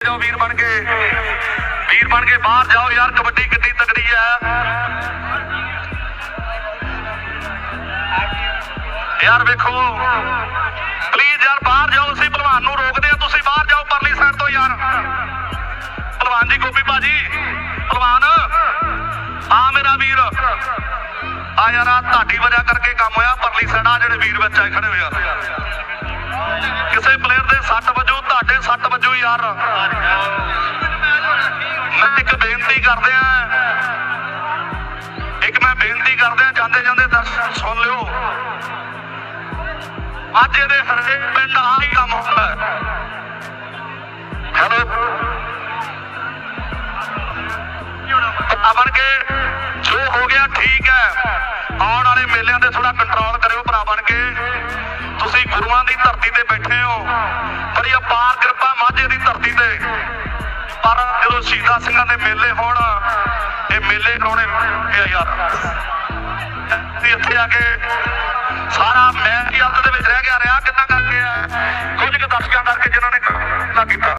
ਜਾਓ ਵੀਰ ਬਣ ਕੇ, ਵੀਰ ਬਣ ਕੇ ਬਾਹਰ ਜਾਓ ਯਾਰ, ਕਬੱਡੀ ਕਿੰਨੀ ਤਕੜੀ ਹੈ ਯਾਰ ਵੇਖੋ ਪਲੀਜ਼ ਯਾਰ, ਬਾਹਰ ਜਾਓ, ਅਸੀਂ ਭਲਵਾਨ ਨੂੰ ਰੋਕਦੇ ਆ, ਤੁਸੀਂ ਬਾਹਰ ਜਾਓ, ਪਰਲੀ ਸਾਈਡ ਤੋਂ ਯਾਰ। ਭਲਵਾਨ ਜੀ ਗੋਪੀ ਬਾਜੀ ਭਲਵਾਨ। ਆ ਮੇਰਾ ਵੀਰ। ਆ ਯਾਰ ਆ ਤੁਹਾਡੀ ਵਜ੍ਹਾ ਕਰਕੇ ਕੰਮ ਹੋਇਆ, ਪਰਲੀ ਸਾਈਡ ਜਿਹੜੇ ਵੀਰ ਵਿੱਚ ਆਏ ਖੜੇ ਹੋਏ ਕਿਸੇ ਪਲੇਅਰ ਦੇ ਸੱਟ ਵਜੂ, ਤੁਹਾਡੇ ਸੱਟ ਵਜੂ ਯਾਰ। ਮੈਂ ਇੱਕ ਬੇਨਤੀ ਕਰਦੇ ਆ। ਇੱਕ ਮੈਂ ਬੇਨਤੀ ਕਰਦੇ ਆ, ਜਾਂਦੇ ਜਾਂਦੇ ਦਰਸ਼ਕ ਸੁਣ ਲਿਓ। ਅੱਜ ਇਹਦੇ ਹਰੇਕ ਪਿੰਡ ਆ ਹੀ ਕੰਮ ਹੁੰਦਾ ਹੈਲੋ। ਆ ਬਣ ਕੇ ਠੀਕ ਹੈ। ਆਉਣ ਵਾਲੇ ਮੇਲਿਆਂ ਦੇ ਥੋੜਾ ਕੰਟਰੋਲ ਕਰਿਓ ਭਰਾ ਬਣ ਕੇ। ਤੁਸੀਂ ਗੁਰੂਆਂ ਦੀ ਧਰਤੀ ਤੇ ਬੈਠੇ ਹੋ। ਬੜੀ ਅਪਾਰ ਕਿਰਪਾ ਮਾਝੇ ਦੀ ਧਰਤੀ ਤੇ। ਪਰ ਜਦੋਂ ਸ਼ਹੀਦਾਂ ਸਿੰਘਾਂ ਦੇ ਮੇਲੇ ਹੋਣ, ਇਹ ਮੇਲੇ ਕਰਾਉਣੇ ਇਹ ਯਾਰ। ਤੇ ਇੱਥੇ ਆ ਕੇ ਸਾਰਾ ਮੈਂ ਵੀ ਅੰਤ ਦੇ ਵਿੱਚ ਰਹਿ ਗਿਆ, ਰਿਹਾ ਕਿੰਨਾ ਕਰ ਗਿਆ ਕੁਝ ਕੁ ਦਰਸ਼ਕਾਂ ਕਰਕੇ ਜਿਨ੍ਹਾਂ ਨੇ ਕੀਤਾ।